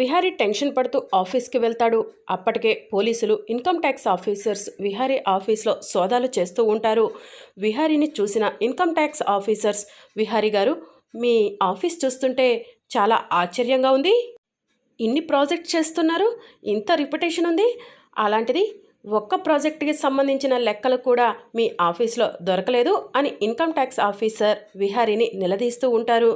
Vihari tension పడుతూ ఆఫీస్కి వెళ్తాడు. అప్పటికే పోలీసులు ఇన్కమ్ ట్యాక్స్ ఆఫీసర్స్ విహారీ ఆఫీస్లో సోదాలు చేస్తూ ఉంటారు. విహారీని చూసిన ఇన్కమ్ ట్యాక్స్ ఆఫీసర్స్ విహారీ గారు మీ ఆఫీస్ చూస్తుంటే చాలా ఆశ్చర్యంగా ఉంది. ఇన్ని ప్రాజెక్ట్ చేస్తున్నారు ఇంత రిప్యుటేషన్ ఉంది. అలాంటిది ఒక్క ప్రాజెక్టుకి సంబంధించిన లెక్కలు కూడా మీ ఆఫీస్లో దొరకలేదు అని ఇన్కమ్ ట్యాక్స్ ఆఫీసర్ విహారీని నిలదీస్తూ ఉంటారు.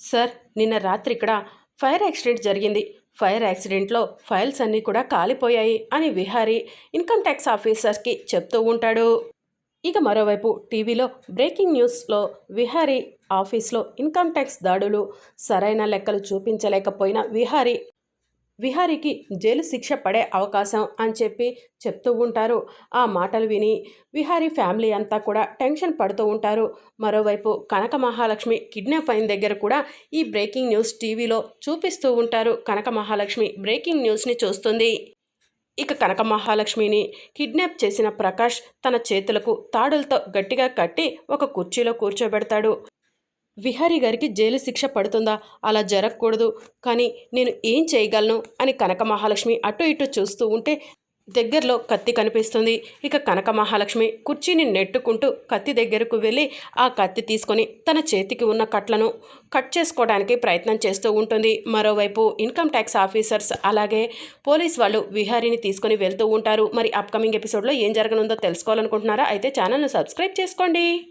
సార్ నిన్న రాత్రి ఇక్కడ ఫైర్ యాక్సిడెంట్ జరిగింది. ఫైర్ యాక్సిడెంట్లో ఫైల్స్ అన్నీ కూడా కాలిపోయాయి అని విహారీ ఇన్కమ్ ట్యాక్స్ ఆఫీసర్కి చెప్తూ ఉంటాడు. ఇక మరోవైపు టీవీలో బ్రేకింగ్ న్యూస్లో విహారీ ఆఫీస్లో ఇన్కమ్ ట్యాక్స్ దాడులు సరైన లెక్కలు చూపించలేకపోయిన విహారీ విహారీకి జైలు శిక్ష పడే అవకాశం అని చెప్పి చెప్తూ ఉంటారు. ఆ మాటలు విని విహారీ ఫ్యామిలీ అంతా కూడా టెన్షన్ పడుతూ ఉంటారు. మరోవైపు కనక మహాలక్ష్మి కిడ్నాప్ అయిన దగ్గర కూడా ఈ బ్రేకింగ్ న్యూస్ టీవీలో చూపిస్తూ ఉంటారు. కనక మహాలక్ష్మి బ్రేకింగ్ న్యూస్ని చూస్తుంది. ఇక కనక మహాలక్ష్మిని కిడ్నాప్ చేసిన ప్రకాష్ తన చేతులకు తాడులతో గట్టిగా కట్టి ఒక కుర్చీలో కూర్చోబెడతాడు. విహారీ గారికి జైలు శిక్ష పడుతుందా? అలా జరగకూడదు. కానీ నేను ఏం చేయగలను? అని కనక మహాలక్ష్మి అటు ఇటు చూస్తూ ఉంటే దగ్గరలో కత్తి కనిపిస్తుంది. ఇక కనక మహాలక్ష్మి కుర్చీని నెట్టుకుంటూ కత్తి దగ్గరకు వెళ్ళి ఆ కత్తి తీసుకొని తన చేతికి ఉన్న కట్లను కట్ చేసుకోవడానికి ప్రయత్నం చేస్తూ ఉంటుంది. మరోవైపు ఇన్కమ్ ట్యాక్స్ ఆఫీసర్స్ అలాగే పోలీస్ వాళ్ళు విహారీని తీసుకొని వెళ్తూ ఉంటారు. మరి అప్కమింగ్ ఎపిసోడ్లో ఏం జరగనుందో తెలుసుకోవాలనుకుంటున్నారా? అయితే ఛానల్ను సబ్స్క్రైబ్ చేసుకోండి.